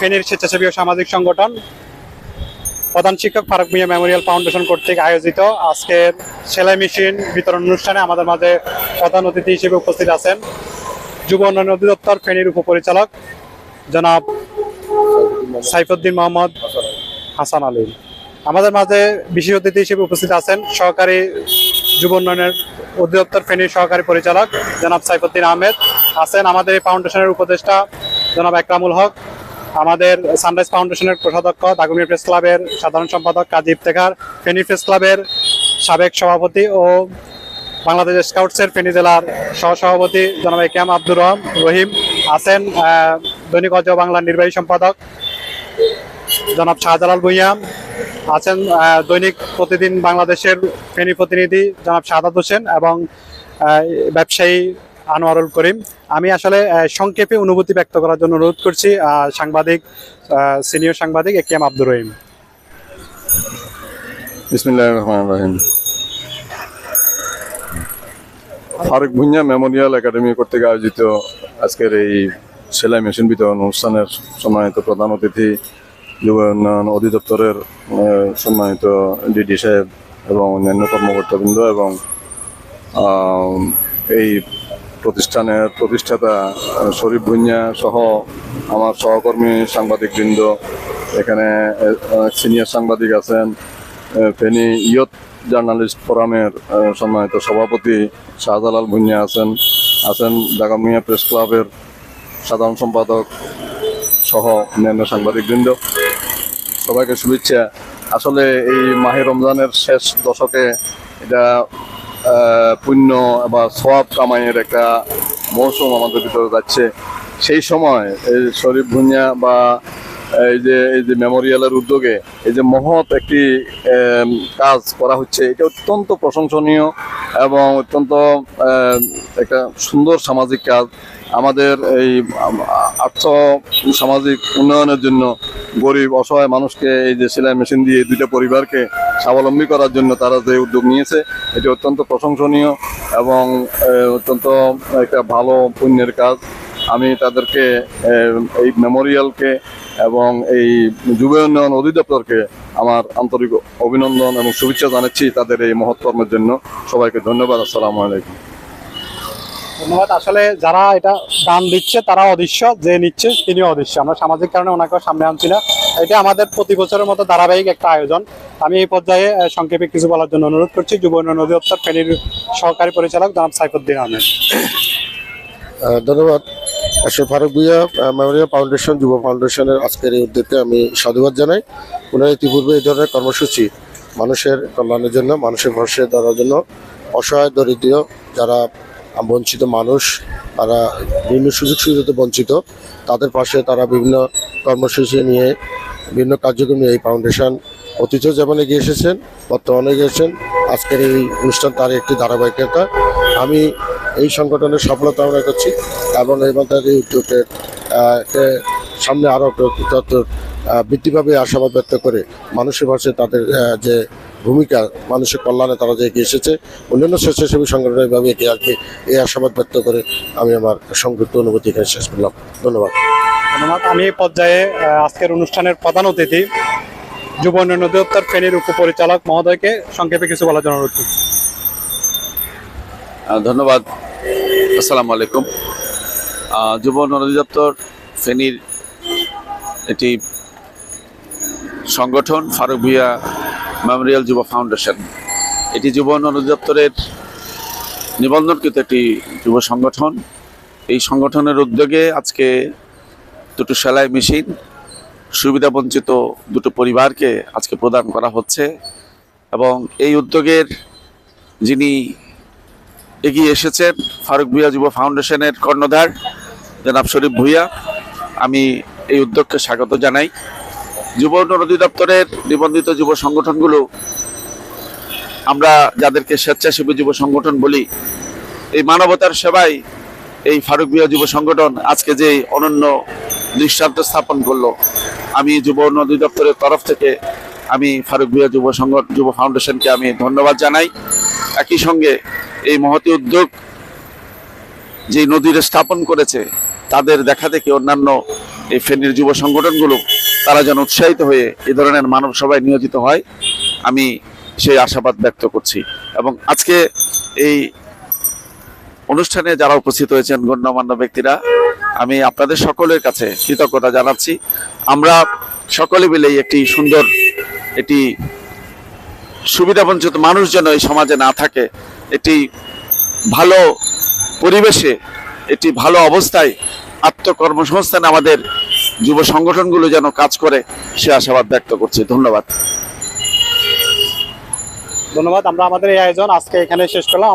ফেনীর স্বেচ্ছাসেবী ও সামাজিক সংগঠন, প্রধান শিক্ষক ফারুক মিয়া মেমোরিয়াল ফাউন্ডেশন কর্তৃক আয়োজিত আজকের সেলাই মেশিন বিতরণ অনুষ্ঠানে আমাদের মাঝে প্রধান অতিথি হিসেবে উপস্থিত আছেন যুব উন্নয়ন অধিদপ্তর ফেনীর উপপরিচালক জনাব সাইফুদ্দিন মোহাম্মদ হাসান আলী। আমাদের মাঝে বিশেষ অতিথি হিসেবে উপস্থিত আছেন সহকারী যুব উন্নয়নের অধিদপ্তর ফেনীর সহকারী পরিচালক জনাব সাইফুদ্দিন আহমেদ। আছেন আমাদের এই ফাউন্ডেশনের উপদেষ্টা জনাব একরামুল হক আমাদের সানরাইজ ফাউন্ডেশনের কোষাধ্যক্ষ দাগুমিয়া প্রেস ক্লাবের সাধারণ সম্পাদক কাজী ইফতেখার, ফেনী প্রেস ক্লাবের সাবেক সভাপতি ও বাংলাদেশ স্কাউটসের ফেনী জেলার সহসভাপতি জনাব একেম আব্দুর রহম রহিম আছেন দৈনিক অজয় বাংলার নির্বাহী সম্পাদক জনাব শাহজালাল ভুইয়া আছেন দৈনিক প্রতিদিন বাংলাদেশের ফেনী প্রতিনিধি জনাব শাহাদ হোসেন এবং ব্যবসায়ী আনোয়ারুল করিম। আমি আসলে সংক্ষেপে অনুভূতি ব্যক্ত করার জন্য অনুরোধ করছি সাংবাদিক সিনিয়র সাংবাদিক A K M Abdur Rahim. Faruk Bhuiyan memorial academy কর্তৃক আয়োজিত আজকের এই সেলাই মেশিন বিতরণ অনুষ্ঠানের সম্মানিত প্রধান অতিথি, যুব উন্নয়ন অধিদপ্তরের সম্মানিত ডিডি সাহেব এবং অন্যান্য কর্মকর্তাবৃন্দ এবং এই প্রতিষ্ঠানের প্রতিষ্ঠাতা শরীফ ভুঁইয়া সহ আমার সহকর্মী সাংবাদিকবৃন্দ, এখানে সিনিয়র সাংবাদিক আছেন ফেনী ইয়ত জার্নালিস্ট ফোরামের সম্মানিত সভাপতি শাহজালাল ভুঁইয়া আছেন আছেন দাগামিয়া প্রেস ক্লাবের সাধারণ সম্পাদক সহ অন্যান্য সাংবাদিকবৃন্দ। সবাইকে শুভেচ্ছা। আসলে এই মাহে রমজানের শেষ দশকে এটা পুণ্য বা সব কামাইয়ের একটা মৌসুম আমাদের ভিতরে যাচ্ছে। সেই সময় এই শরীফ ভুঁইয়া বা এই যে এই যে মেমোরিয়ালের উদ্যোগে এই যে মহৎ একটি কাজ করা হচ্ছে, এটা অত্যন্ত প্রশংসনীয় এবং অত্যন্ত একটা সুন্দর সামাজিক কাজ। আমাদের এই আর্থ সামাজিক উন্নয়নের জন্য গরিব, অসহায় মানুষকে এই যে সেলাই মেশিন দিয়ে দুইটা পরিবারকে স্বাবলম্বী করার জন্য তারা যে উদ্যোগ নিয়েছে, এটি অত্যন্ত প্রশংসনীয় এবং অত্যন্ত একটা ভালো পুণ্যের কাজ। আমি তাদেরকে এই মেমোরিয়ালকে এবং এই যুব উন্নয়ন অধিদপ্তরকে আমার আন্তরিক অভিনন্দন এবং শুভেচ্ছা জানাচ্ছি তাদের এই মহৎ কর্মের জন্য। সবাইকে ধন্যবাদ আসসালামু আলাইকুম। ধন্যবাদ। আসলে যারা এটা দান দিচ্ছে তারা অদৃশ্য যে নিচ্ছে তিনি অদৃশ্য। আমরা সামাজিক কারণে ওনাকে সামনে আনছি না। এটা আমাদের প্রতি বছরের মতো ধারাবাহিক একটা আয়োজন। আমি এই পর্যায়ে সংক্ষেপে কিছু বলার জন্য অনুরোধ করছি। যুব উন্নয়ন অধিদপ্তর ফেনীর সহকারী পরিচালক জনাব সাইফুদ্দিন আহমেদ। আহ, ধন্যবাদ। আসলে ফারুক ভুইয়া মেমোরিয়াল ফাউন্ডেশন, যুব ফাউন্ডেশনের আজকের এই উদ্যোগকে আমি সাধুবাদ জানাই। ওনারা ইতিপূর্বে এই ধরনের কর্মসূচি মানুষের কল্যাণের জন্য, মানুষের ভরসে ধরার জন্য অসহায়, দরিদ্র, যারা বঞ্চিত মানুষ, তারা বিভিন্ন সুযোগ সুবিধাতে বঞ্চিত, তাদের পাশে তারা বিভিন্ন কর্মসূচি নিয়ে, বিভিন্ন কার্যক্রম নিয়ে এই ফাউন্ডেশন অতীতেও যেমন এগিয়ে এসেছেন বর্তমানে এগিয়ে এসেছেন। আজকের এই অনুষ্ঠান তার একটি ধারাবাহিকতা। আমি এই সংগঠনের সফলতা আমরা করছি। এবং এই এই উদ্যোগের সামনে আরও বৃদ্ধি পাবে আশাবাদ ব্যক্ত করে মানুষের পাশে তাদের যে ভূমিকা, মানুষের কল্যাণে তারা যে এগিয়ে এসেছে, অন্যান্য স্বেচ্ছাসেবী সংগঠনের এভাবে এগিয়ে আসবে এই আশাবাদ ব্যক্ত করে আমি আমার সংক্ষিপ্ত অনুভূতি এখানে শেষ করলাম। ধন্যবাদ। ধন্যবাদ। আমি এই পর্যায়ে আজকের অনুষ্ঠানের প্রধান অতিথি, যুব উন্নয়ন অধিদপ্তর ফেনীর উপপরিচালক মহোদয়কে সংক্ষেপে কিছু বলার জন্য অনুরোধ করছি। ধন্যবাদ। আসসালামু আলাইকুম। যুব অধিদপ্তর ফেনীর এটি সংগঠন, ফারুক ভুইয়া মেমোরিয়াল যুব ফাউন্ডেশন। এটি যুব অধিদপ্তরের নিবন্ধনকৃত একটি যুব সংগঠন। এই সংগঠনের উদ্যোগে আজকে দুটো সেলাই মেশিন, সুবিধাবঞ্চিত দুটো পরিবারকে আজকে প্রদান করা হচ্ছে এবং এই উদ্যোগের যিনি এগিয়ে এসেছেন ফারুক ভুইয়া যুব ফাউন্ডেশনের কর্ণধার, জনাব শরীফ ভুইয়া। আমি এই উদ্যোগকে স্বাগত জানাই। যুব উন্নয়ন অধিদপ্তরের নিবন্ধিত যুব সংগঠনগুলো, আমরা যাদেরকে স্বেচ্ছাসেবী যুব সংগঠন বলি, এই মানবতার সেবায় এই ফারুক ভুইয়া যুব সংগঠন আজকে যে অনন্য দৃষ্টান্ত স্থাপন করল, আমি যুব উন্নয়ন অধিদপ্তরের তরফ থেকে আমি ফারুক ভুইয়া যুব সংঘ যুব ফাউন্ডেশনকে আমি ধন্যবাদ জানাই। একই সঙ্গে এই মহতি উদ্যোগ যে নদীর স্থাপন করেছে, তাদের দেখা দেখে অন্যান্য এই ফেনীর যুব সংগঠনগুলো, তারা যেন উৎসাহিত হয়ে এ ধরনের মানব সভায় নিয়োজিত হয়, আমি সেই আশাবাদ ব্যক্ত করছি। এবং আজকে এই অনুষ্ঠানে যারা উপস্থিত হয়েছেন গণ্যমান্য ব্যক্তিরা, আমি আপনাদের সকলের কাছে কৃতজ্ঞতা জানাচ্ছি। আমরা সকলে মিলেই একটি সুন্দর, একটি সুবিধাবঞ্চিত মানুষ যেন এই সমাজে না থাকে একটি ভালো পরিবেশে, এটি ভালো অবস্থায় আত্মকর্মসংস্থানে আমাদের যুব সংগঠনগুলো যেন কাজ করে, সে আশাবাদ ব্যক্ত করছে। ধন্যবাদ। ধন্যবাদ, আমরা আমাদের এই আয়োজন আজকে এখানে শেষ করলাম।